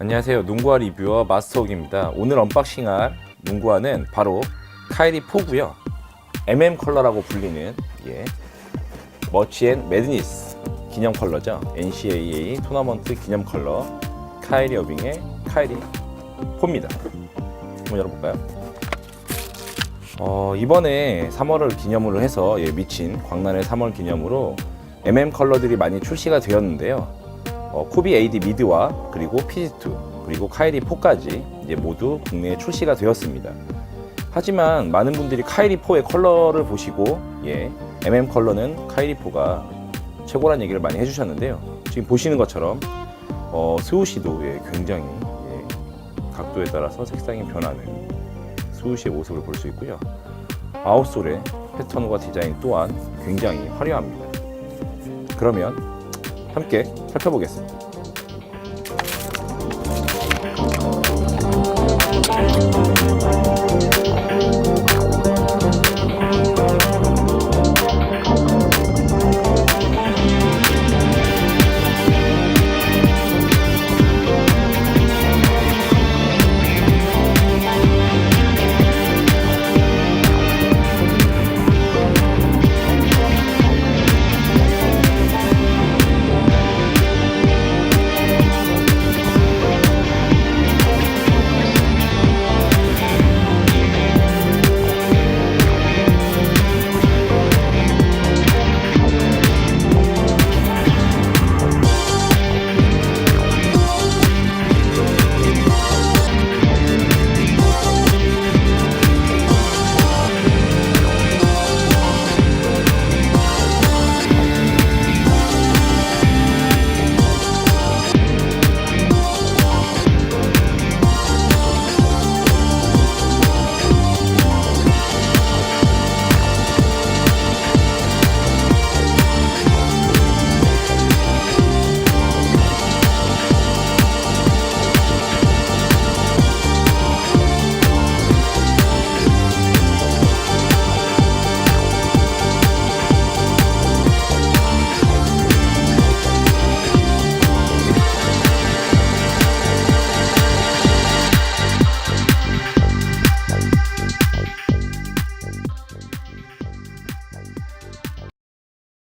안녕하세요. 농구화 리뷰어 마스터옥입니다. 오늘 언박싱할 농구화는 바로 카이리 4고요. MM 컬러라고 불리는 예, 머치앤 매드니스 기념 컬러죠. NCAA 토너먼트 기념 컬러 카이리 어빙의 카이리 4입니다. 한번 열어볼까요? 어, 이번에 3월을 기념으로 해서 예, 미친 광란의 3월 기념으로 MM 컬러들이 많이 출시가 되었는데요. 어, 코비 AD 미드와 그리고 PG2 그리고 카이리 4까지 이제 모두 국내에 출시가 되었습니다. 하지만 많은 분들이 카이리 4의 컬러를 보시고 예, MM 컬러는 카이리 4가 최고란 얘기를 많이 해주셨는데요. 지금 보시는 것처럼 어, 스우시도 예, 굉장히 예, 각도에 따라서 색상이 변하는 스우시의 모습을 볼 수 있고요. 아웃솔의 패턴과 디자인 또한 굉장히 화려합니다. 그러면 함께 살펴보겠습니다.